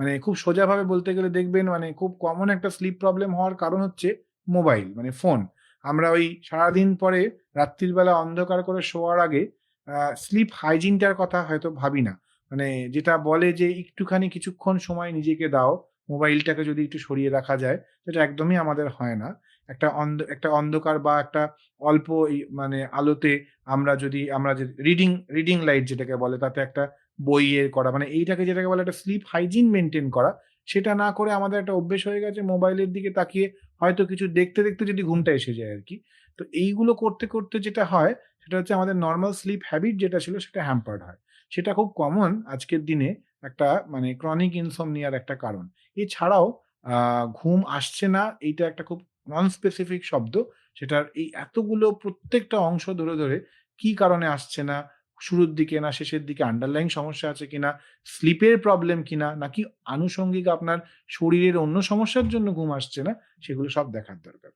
মানে খুব সোজাভাবে বলতে গেলে দেখবেন মানে খুব কমন একটা স্লিপ প্রবলেম হওয়ার কারণ হচ্ছে মোবাইল মানে ফোন। আমরা ওই সারাদিন পরে রাত্রির বেলা অন্ধকার করে শোয়ার আগে স্লিপ হাইজিনটার কথা হয়তো ভাবি না। মানে যেটা বলে যে একটুখানি কিছুক্ষণ সময় নিজেকে দাও, মোবাইলটাকে যদি একটু সরিয়ে রাখা যায়, সেটা একদমই আমাদের হয় না। একটা অন্ধ একটা অন্ধকার বা একটা অল্প মানে আলোতে আমরা যদি আমরা যে রিডিং রিডিং লাইট যেটাকে বলে তাতে একটা বইয়ের করা মানে এইটাকে যেটাকে বলে একটা স্লিপ হাইজিন মেনটেন করা, সেটা না করে আমাদের একটা অভ্যেস হয়ে গেছে মোবাইলের দিকে তাকিয়ে হয়তো কিছু দেখতে, দেখতে যদি ঘুমটা এসে যায় আর কি তো এইগুলো করতে, করতে যেটা হয় সেটা হচ্ছে আমাদের নর্মাল স্লিপ হ্যাবিট যেটা ছিল সেটা হ্যাম্পার্ড হয়। সেটা খুব কমন আজকের দিনে একটা মানে ক্রনিক ইনসোমনিয়ার একটা কারণ। এছাড়াও ঘুম আসছে না এইটা একটা খুব নন স্পেসিফিক শব্দ। সেটার এই এতগুলো প্রত্যেকটা অংশ ধরে, ধরে কি কারণে আসছে না, শুরুর দিকে না শেষের দিকে আন্ডারলাইন সমস্যা আছে কিনা, স্লিপের প্রবলেম কিনা, নাকি আনুষঙ্গিক আপনার শরীরের অন্য সমস্যার জন্য ঘুম আসছে না, সেগুলো সব দেখার দরকার।